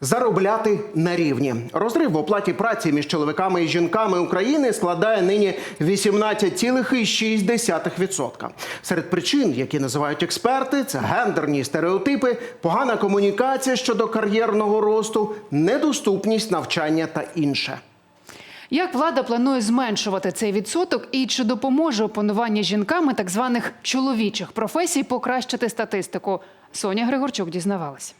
Заробляти на рівні розрив в оплаті праці між чоловіками і жінками України складає нині 18,6%. Серед причин, які називають експерти, це гендерні стереотипи, погана комунікація щодо кар'єрного росту, недоступність навчання та інше. Як влада планує зменшувати цей відсоток і чи допоможе опанування жінками так званих чоловічих професій покращити статистику? Соня Григорчук дізнавалась.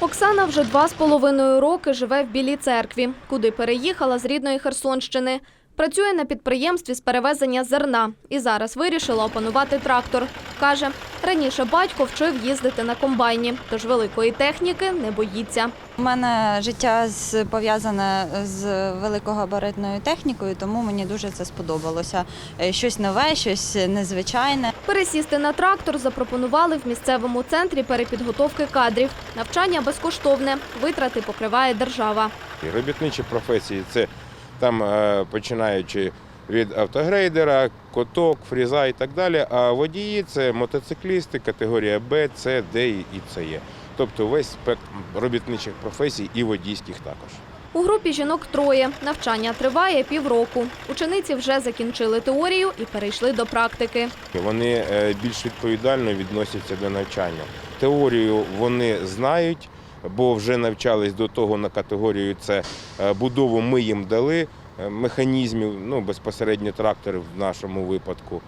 Оксана вже два з половиною роки живе в Білій церкві, куди переїхала з рідної Херсонщини. Працює на підприємстві з перевезення зерна і зараз вирішила опанувати трактор. Каже, раніше батько вчив їздити на комбайні, тож великої техніки не боїться. У мене життя з- пов'язане з великогабаритною технікою, тому мені дуже це сподобалося. Е, Щось нове, щось незвичайне. Пересісти на трактор запропонували в місцевому центрі перепідготовки кадрів. Навчання безкоштовне, витрати покриває держава. Робітничі професії це там е, починаючи від автогрейдера, коток, фріза і так далі. А водії це мотоциклісти, категорія Б, С, Д і С є. Тобто весь спектр робітничих професій і водійських також. У групі жінок троє. Навчання триває півроку. Учениці вже закінчили теорію і перейшли до практики. Вони е, більш відповідально відносяться до навчання. Теорію вони знають, бо вже навчались до того на категорію С. Е, Будову ми їм дали е, механізмів, ну безпосередньо трактори в нашому випадку.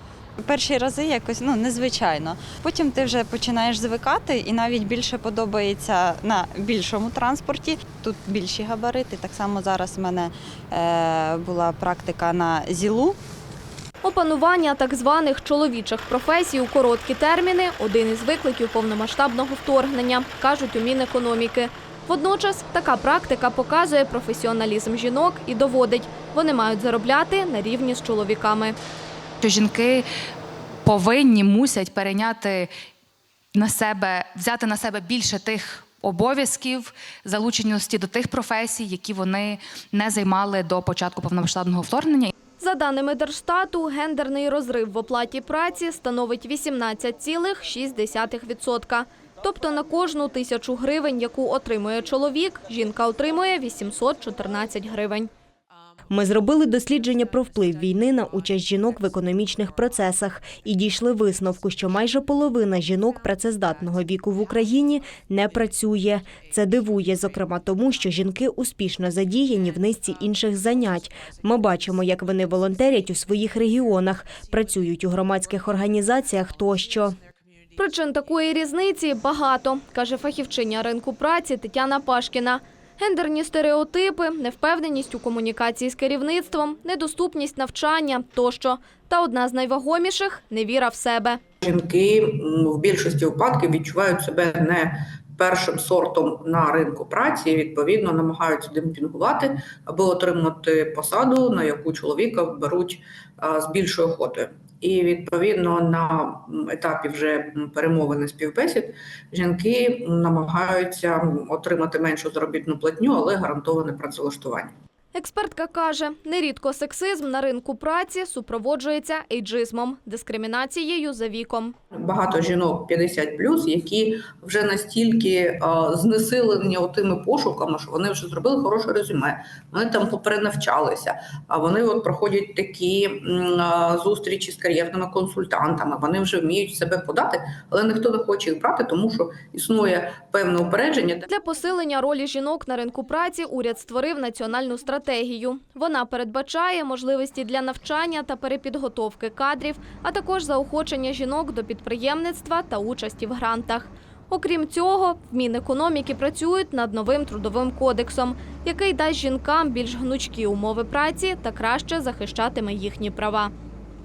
Перші рази якось ну незвичайно. Потім ти вже починаєш звикати, і навіть більше подобається на більшому транспорті. Тут більші габарити. Так само зараз в мене е, була практика на зілу. Опанування так званих чоловічих професій у короткі терміни один із викликів повномасштабного вторгнення, кажуть у Мінекономіки. Водночас така практика показує професіоналізм жінок і доводить, вони мають заробляти на рівні з чоловіками. жінки повинні мусять перейняти на себе, взяти на себе більше тих обов'язків, залученості до тих професій, які вони не займали до початку повномасштабного вторгнення. За даними Держстату, гендерний розрив в оплаті праці становить 18,6%. Тобто на кожну тисячу гривень, яку отримує чоловік, жінка отримує 814 гривень. Ми зробили дослідження про вплив війни на участь жінок в економічних процесах і дійшли висновку, що майже половина жінок працездатного віку в Україні не працює. Це дивує, зокрема тому, що жінки успішно задіяні в низці інших занять. Ми бачимо, як вони волонтерять у своїх регіонах, працюють у громадських організаціях тощо. Причин такої різниці багато, каже фахівчиня ринку праці Тетяна Пашкіна. Гендерні стереотипи, невпевненість у комунікації з керівництвом, недоступність навчання тощо. Та одна з найвагоміших невіра в себе. жінки в більшості випадків відчувають себе не першим сортом на ринку праці, і відповідно намагаються демпінгувати, аби отримати посаду, на яку чоловіка беруть з більшою охотою. І відповідно на етапі вже перемовини співбесід жінки намагаються отримати меншу заробітну платню, але гарантоване працевлаштування. Експертка каже, нерідко сексизм на ринку праці супроводжується ейджизмом, дискримінацією за віком. Багато жінок 50+, які вже настільки а, знесилені тими пошуками, що вони вже зробили хороше резюме. Вони там поперенавчалися, а вони от проходять такі а, зустрічі з кар'єрними консультантами. Вони вже вміють себе подати, але ніхто не хоче їх брати, тому що існує певне упередження. Для посилення ролі жінок на ринку праці уряд створив національну стратегію. Вона передбачає можливості для навчання та перепідготовки кадрів, а також заохочення жінок до підприємництва та участі в грантах. Окрім цього, в Мінекономіки працюють над новим трудовим кодексом, який дасть жінкам більш гнучкі умови праці та краще захищатиме їхні права.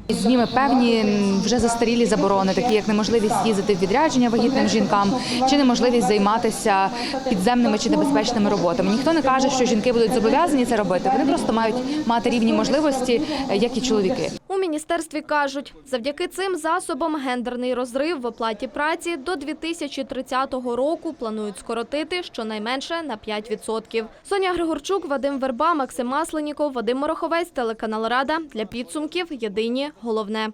Зніме певні вже застарілі заборони, такі як неможливість їздити в відрядження вагітним жінкам, чи неможливість займатися підземними чи небезпечними роботами. Ніхто не каже, що жінки будуть зобов'язані це робити. Вони просто мають мати рівні можливості, е, як і чоловіки. У міністерстві кажуть, завдяки цим засобам гендерний розрив в оплаті праці до 2030 року планують скоротити щонайменше на 5%. Соня Григорчук, Вадим Верба, Максим Масленіков, Вадим Мороховець, телеканал Рада. Для підсумків єдині головне.